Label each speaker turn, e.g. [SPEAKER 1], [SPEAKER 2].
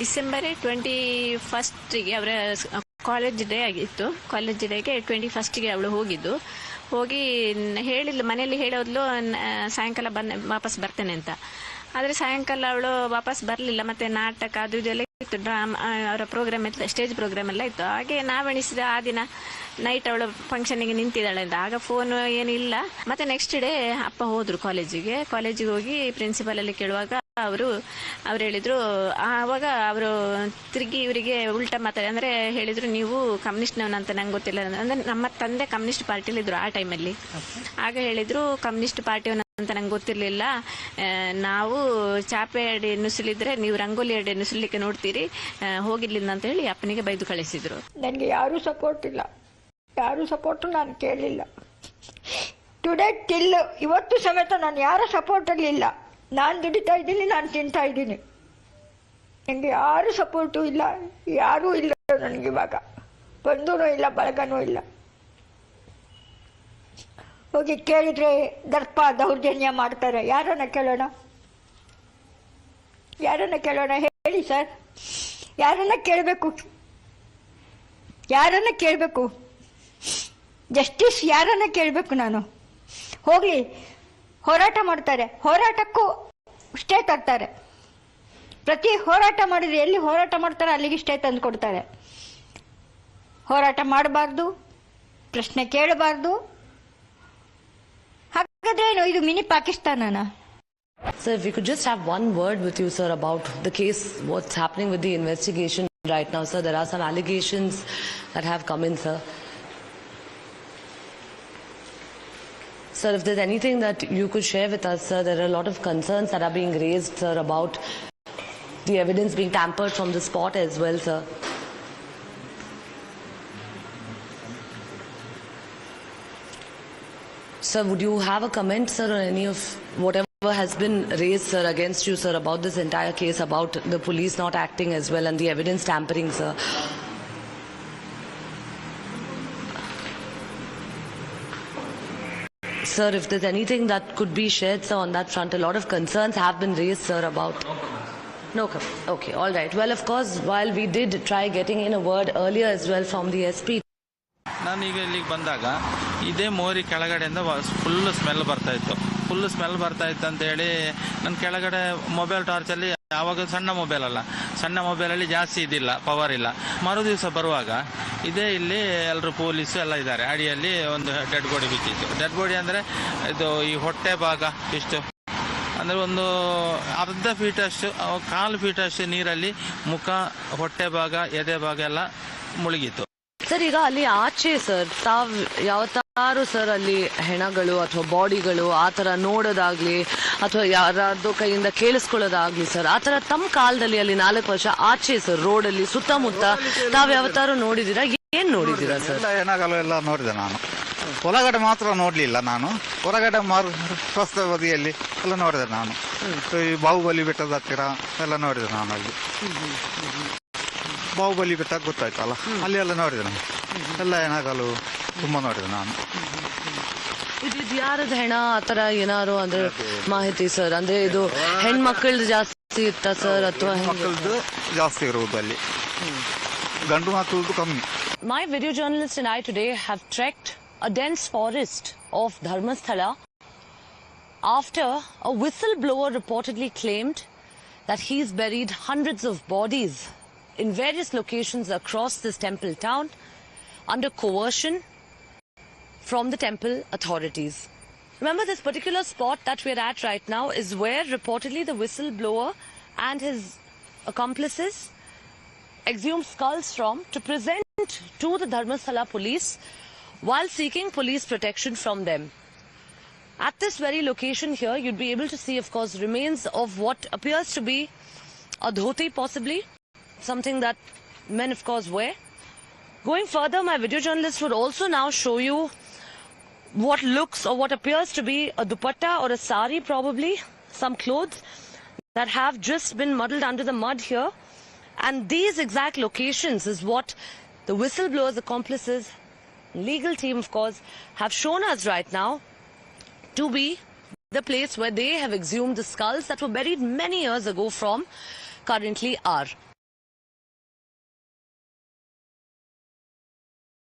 [SPEAKER 1] December twenty ಫಸ್ಟಿಗೆ ಅವರ college day ಆಗಿತ್ತು. ಕಾಲೇಜ್ ಡೇಗೆ ಟ್ವೆಂಟಿ ಫಸ್ಟಿಗೆ ಅವಳು ಹೋಗಿದ್ದು. ಹೋಗಿ ಹೇಳಿಲ್ಲ ಮನೆಯಲ್ಲಿ ಹೇಳೋದ್ಲು ಸಾಯಂಕಾಲ ಬಂದ ವಾಪಸ್ ಬರ್ತೇನೆ ಅಂತ. ಆದರೆ ಸಾಯಂಕಾಲ ಅವಳು ವಾಪಸ್ ಬರಲಿಲ್ಲ, ಮತ್ತೆ ನಾಟಕ ಅದು ಇದೆಲ್ಲ ಇತ್ತು, ಡ್ರಾಮಾ ಅವರ ಪ್ರೋಗ್ರಾಮ್ ಇತ್ತು ಸ್ಟೇಜ್ ಪ್ರೋಗ್ರಾಮ್ ಎಲ್ಲ ಇತ್ತು. ಹಾಗೆ ನಾವೆಣಿಸಿದ ಆ ದಿನ ನೈಟ್ ಅವಳು ಫಂಕ್ಷನಿಗೆ ನಿಂತಿದ್ದಾಳೆ ಅಂತ. ಆಗ ಫೋನ್ ಏನಿಲ್ಲ ಮತ್ತೆ ನೆಕ್ಸ್ಟ್ ಡೇ ಅಪ್ಪ ಹೋದರು ಕಾಲೇಜಿಗೆ ಕಾಲೇಜಿಗೆ ಹೋಗಿ ಪ್ರಿನ್ಸಿಪಲ್ ಅಲ್ಲಿ ಕೇಳುವಾಗ ಅವರು, ಅವ್ರು ಹೇಳಿದ್ರು, ಆವಾಗ ಅವರು ತಿರುಗಿ ಇವರಿಗೆ ಉಲ್ಟಾ ಮಾತಾಡಿ, ಅಂದ್ರೆ ಹೇಳಿದ್ರು, ನೀವು ಕಮ್ಯುನಿಸ್ಟ್ನವನ ಅಂತ ನಂಗೆ ಗೊತ್ತಿಲ್ಲ. ಅಂದ್ರೆ ನಮ್ಮ ತಂದೆ ಕಮ್ಯುನಿಸ್ಟ್ ಪಾರ್ಟಿಲಿ ಇದ್ರು ಆ ಟೈಮಲ್ಲಿ. ಆಗ ಹೇಳಿದ್ರು, ಕಮ್ಯುನಿಸ್ಟ್ ಪಾರ್ಟಿ ಅಂತ ನಂಗೆ ಗೊತ್ತಿರಲಿಲ್ಲ. ನಾವು ಚಾಪೆ ಅಡಿ ನುಸುಲಿದ್ರೆ ನೀವು ರಂಗೋಲಿ ಅಡಿ ನುಸುಲಿಕ್ಕೆ ನೋಡ್ತೀರಿ. ಹೋಗಿರ್ಲಿಲ್ಲ ಅಂತ ಹೇಳಿ ಅಪ್ಪನಿಗೆ ಬೈದು ಕಳಿಸಿದ್ರು.
[SPEAKER 2] ನನಗೆ ಯಾರು ಸಪೋರ್ಟ್ ಇಲ್ಲ. ಯಾರು ಸಪೋರ್ಟ್ ನಾನು ಕೇಳಲಿಲ್ಲ ಟುಡೇ ಟಿಲ್ ಇವತ್ತು ಸಮೇತ ನಾನು ಯಾರ ಸಪೋರ್ಟಲ್ಲಿ ಇಲ್ಲ ನಾನು ದುಡಿತಾ ಇದ್ದೀನಿ, ನಾನು ತಿಂತಾ ಇದ್ದೀನಿ. ನನಗೆ ಯಾರು ಸಪೋರ್ಟು ಇಲ್ಲ, ಯಾರೂ ಇಲ್ಲ ನನಗಿವಾಗ ಬಂದೂ ಇಲ್ಲ, ಬಳಗನೂ ಇಲ್ಲ. ಹೋಗಿ ಕೇಳಿದ್ರೆ ದರ್ಪ ದೌರ್ಜನ್ಯ ಮಾಡ್ತಾರೆ. ಯಾರನ್ನ ಕೇಳೋಣ? ಯಾರನ್ನ ಕೇಳೋಣ? ಹೇಳಿ ಸರ್. ಯಾರನ್ನ ಕೇಳಬೇಕು? ಯಾರನ್ನ ಕೇಳಬೇಕು? ಜಸ್ಟಿಸ್ ಯಾರನ್ನ ಕೇಳಬೇಕು ನಾನು? ಹೋಗ್ಲಿ. ಹೋರಾಟ ಮಾಡ್ತಾರೆ ಹೋರಾಟಕ್ಕೂ ಸ್ಟೇ ತರ್ತಾರೆ ಪ್ರತಿ ಹೋರಾಟ ಮಾಡಿದ್ರೆ ಎಲ್ಲಿ ಹೋರಾಟ ಮಾಡ್ತಾರೆ ಅಲ್ಲಿಗೆ ಸ್ಟೇ ತಂದು ಕೊಡ್ತಾರೆ ಹೋರಾಟ ಮಾಡಬಾರ್ದು ಪ್ರಶ್ನೆ ಕೇಳಬಾರ್ದು ಹಾಗಾದ್ರೆ ಇದು ಮಿನಿ ಪಾಕಿಸ್ತಾನನಾ
[SPEAKER 3] Sir, if we could just have one word with you, sir, about the case, what's happening with the investigation right now, sir. There are some allegations that have come in, sir. Sir, if there's anything that you could share with us, sir, there are a lot of concerns that are being raised, sir, about the evidence being tampered from the spot as well, sir. Sir, would you have a comment, sir, on any of whatever has been raised, sir, against you, sir, about this entire case, about the police not acting as well and the evidence tampering, sir? Sir, if there's anything that could be shared, sir, on that front, a lot of concerns have been raised, sir, about. No comment. Okay, all right. Well, of course, while we did try getting in a word earlier as well from the SP,
[SPEAKER 4] ನಾನೀಗ ಇಲ್ಲಿಗೆ ಬಂದಾಗ ಇದೇ ಮೋರಿ ಕೆಳಗಡೆಯಿಂದ full smell ಬರ್ತಾ ಇತ್ತು full smell ಬರ್ತಾ ಇತ್ತು ಅಂತೇಳಿ ನನ್ನ ಕೆಳಗಡೆ ಮೊಬೈಲ್ ಟಾರ್ಚಲ್ಲಿ ಆವಾಗ ಸಣ್ಣ ಮೊಬೈಲ್ ಅಲ್ಲ ಸಣ್ಣ ಮೊಬೈಲಲ್ಲಿ ಜಾಸ್ತಿ ಇದಿಲ್ಲ ಪವರ್ ಇಲ್ಲ ಮರು ದಿವಸ ಬರುವಾಗ ಇದೇ ಇಲ್ಲಿ ಎಲ್ಲರೂ ಪೊಲೀಸು ಎಲ್ಲ ಇದ್ದಾರೆ. ಅಡಿಯಲ್ಲಿ ಒಂದು ಡೆಡ್ ಬಾಡಿ ಬಿದ್ದಿತ್ತು. ಡೆಡ್ ಬಾಡಿ ಅಂದರೆ ಇದು ಈ ಹೊಟ್ಟೆ ಭಾಗ ಇಷ್ಟು. ಅಂದರೆ ಒಂದು ಅರ್ಧ ಫೀಟಷ್ಟು ಕಾಲು ಫೀಟಷ್ಟು ನೀರಲ್ಲಿ ಮುಖ, ಹೊಟ್ಟೆ ಭಾಗ, ಎದೆ ಭಾಗ ಎಲ್ಲ ಮುಳುಗಿತ್ತು.
[SPEAKER 3] ಸರ್, ಈಗ ಅಲ್ಲಿ ಆಚೆ ಸರ್, ತಾವ್ ಯಾವತ್ತಾರು ಸರ್ ಅಲ್ಲಿ ಹೆಣಗಳು ಅಥವಾ ಬಾಡಿಗಳು ಆ ತರ ನೋಡೋದಾಗ್ಲಿ ಅಥವಾ ಯಾರಾದ್ರೂ ಕೈಯಿಂದ ಕೇಳಿಸ್ಕೊಳ್ಳೋದಾಗ್ಲಿ ಸರ್ ಆ ತರ ತಮ್ಮ ಕಾಲದಲ್ಲಿ ಅಲ್ಲಿ ನಾಲ್ಕು ವರ್ಷ ಆಚೆ ಸರ್ ರೋಡ್ ಅಲ್ಲಿ ಸುತ್ತಮುತ್ತ ತಾವ್ ಯಾವತ್ತಾರು ನೋಡಿದೀರಾ ಏನ್ ನೋಡಿದ್ದೀರಾ ಸರ್?
[SPEAKER 5] ಎಲ್ಲ ಏನಾಗಲ್ಲ ಎಲ್ಲ ನೋಡಿದೆ ನಾನು. ಹೊರಗಡೆ ಮಾತ್ರ ನೋಡಲಿಲ್ಲ ನಾನು. ಹೊರಗಡೆ ಮಾರು ರಸ್ತೆ ಬದಿಯಲ್ಲಿ ಎಲ್ಲ ನೋಡಿದೆ ನಾನು. ಈ ಬಾಹುಬಲಿ ಬೆಟ್ಟದ ಹತ್ತಿರ ಎಲ್ಲ ನೋಡಿದೆ ನಾನು ಅಲ್ಲಿ. ಬಾಹುಬಲಿ ಬೆಟ್ಟ ಗೊತ್ತಾಯ್ತಲ್ಲ ಅಲ್ಲಿ ಎಲ್ಲ ನೋಡಿದೆ ನಾನು. ಎಲ್ಲ ಏನಾಗಲು ತುಂಬ ನೋಡಿದೆ ನಾನು.
[SPEAKER 3] ಇದು ಯಾರದ್ ಹೆಣ ಆತರ ಏನಾರು ಅಂದ್ರೆ ಮಾಹಿತಿ ಸರ್ ಅಂದ್ರೆ ಇದು ಹೆಣ್ಮಕ್ಳದ್ದು ಜಾಸ್ತಿ ಇತ್ತ ಸರ್ ಅಥವಾ
[SPEAKER 5] ಮಕ್ಕಳದ್ದು ಜಾಸ್ತಿ ಇರುವುದು ಅಲ್ಲಿ ಗಂಡು ಮಕ್ಕಳದ್ದು ಕಮ್ಮಿ
[SPEAKER 3] My video journalists and I today have trekked a dense forest of Dharmasthala after a whistleblower reportedly claimed that he's buried hundreds of bodies in various locations across this temple town under coercion from the temple authorities. Remember, this particular spot that we're at right now is where reportedly the whistleblower and his accomplices exhumed skulls from to present to the Dharmasthala police while seeking police protection from them. At this very location here, you'd be able to see, of course, remains of what appears to be a dhoti, possibly something that men, of course, wear. Going further, my video journalist would also now show you what looks or what appears to be a dupatta or a sari, probably some clothes that have just been muddled under the mud here. And these exact locations is what the whistleblowers' accomplices, legal team, of course, have shown us right now to be the place where they have exhumed the skulls that were buried many years ago from currently are.